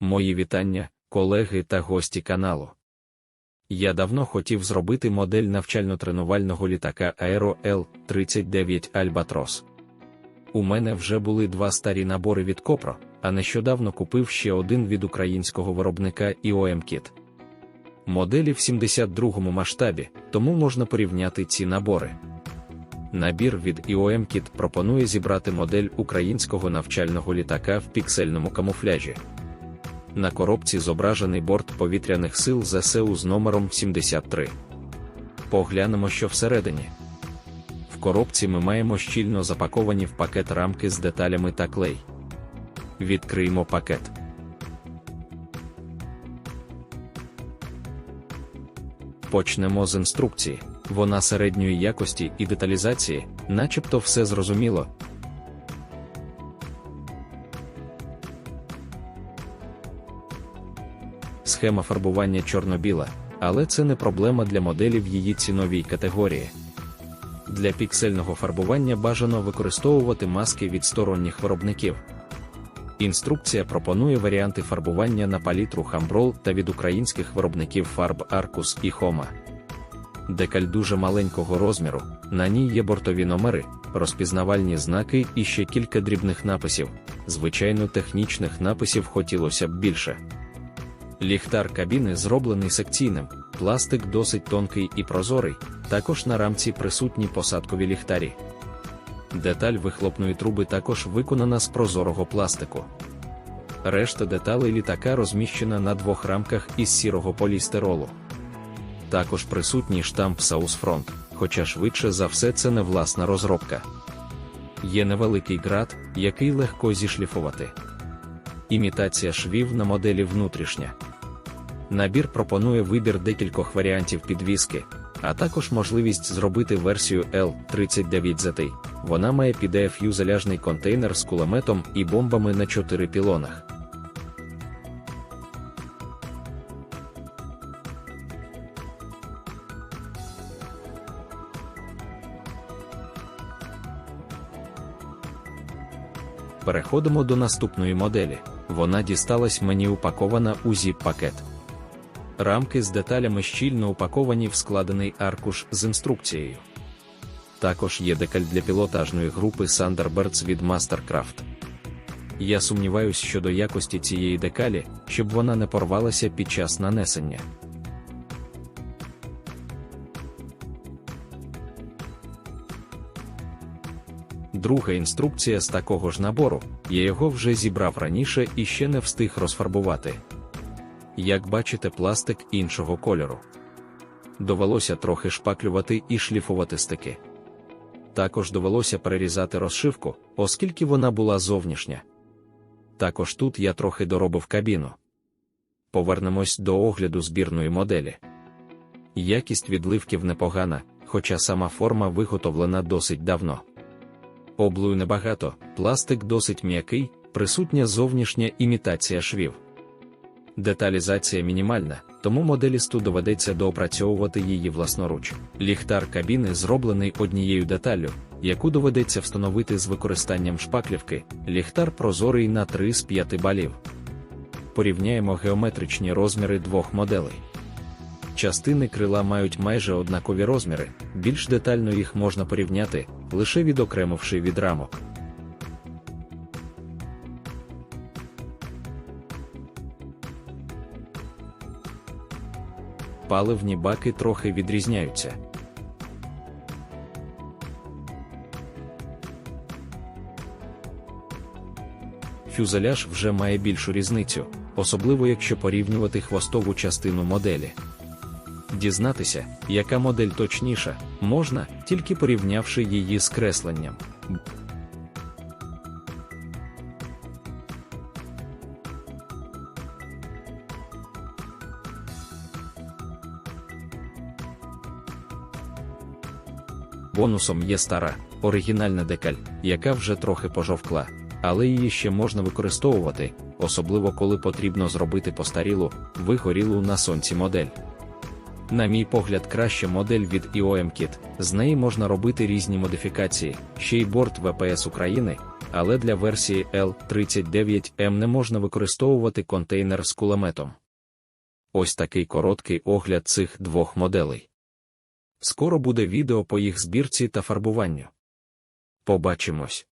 Мої вітання, колеги та гості каналу. Я давно хотів зробити модель навчально-тренувального літака Aero L39 Albatros. У мене вже були два старі набори від Copro, а нещодавно купив ще один від українського виробника IOM Kit. Моделі в 72-му масштабі, тому можна порівняти ці набори. Набір від IOM Kit пропонує зібрати модель українського навчального літака в піксельному камуфляжі. На коробці зображений борт повітряних сил ЗСУ з номером 73. Поглянемо, що всередині. В коробці ми маємо щільно запаковані в пакет рамки з деталями та клей. Відкриємо пакет. Почнемо з інструкції. Вона середньої якості і деталізації, начебто все зрозуміло, схема фарбування чорно-біла, але це не проблема для моделі в її ціновій категорії. Для піксельного фарбування бажано використовувати маски від сторонніх виробників. Інструкція пропонує варіанти фарбування на палітру Хамброл та від українських виробників фарб Arcus і Homa. Декаль дуже маленького розміру, на ній є бортові номери, розпізнавальні знаки і ще кілька дрібних написів. Звичайно, технічних написів хотілося б більше. Ліхтар кабіни зроблений секційним, пластик досить тонкий і прозорий, також на рамці присутні посадкові ліхтарі. Деталь вихлопної труби також виконана з прозорого пластику. Решта деталей літака розміщена на двох рамках із сірого полістиролу. Також присутній штамп South хоча швидше за все це не власна розробка. Є невеликий град, який легко зішліфувати. Імітація швів на моделі внутрішня. Набір пропонує вибір декількох варіантів підвіски, а також можливість зробити версію L39ZT. Вона має pdf заляжний контейнер з кулеметом і бомбами на 4 пілонах. Переходимо до наступної моделі. Вона дісталась мені упакована у zip-пакет. Рамки з деталями щільно упаковані в складений аркуш з інструкцією. Також є декаль для пілотажної групи Thunderbirds від Mastercraft. Я сумніваюсь щодо якості цієї декалі, щоб вона не порвалася під час нанесення. Друга інструкція з такого ж набору, я його вже зібрав раніше і ще не встиг розфарбувати. Як бачите, пластик іншого кольору. Довелося трохи шпаклювати і шліфувати стики. Також довелося перерізати розшивку, оскільки вона була зовнішня. Також тут я трохи доробив кабіну. Повернемось до огляду збірної моделі. Якість відливків непогана, хоча сама форма виготовлена досить давно. Облую небагато, пластик досить м'який, присутня зовнішня імітація швів. Деталізація мінімальна, тому моделісту доведеться доопрацьовувати її власноруч. Ліхтар кабіни зроблений однією деталлю, яку доведеться встановити з використанням шпаклівки, ліхтар прозорий на 3 з 5 балів. Порівняємо геометричні розміри двох моделей. Частини крила мають майже однакові розміри, більш детально їх можна порівняти, лише відокремивши від рамок. Паливні баки трохи відрізняються. Фюзеляж вже має більшу різницю, особливо якщо порівнювати хвостову частину моделі. Дізнатися, яка модель точніша, можна, тільки порівнявши її з кресленням. Бонусом є стара, оригінальна декаль, яка вже трохи пожовкла, але її ще можна використовувати, особливо коли потрібно зробити постарілу, вигорілу на сонці модель. На мій погляд, краща модель від IOM Kit, з неї можна робити різні модифікації, ще й борт ВПС України, але для версії L39M не можна використовувати контейнер з кулеметом. Ось такий короткий огляд цих двох моделей. Скоро буде відео по їх збірці та фарбуванню. Побачимось!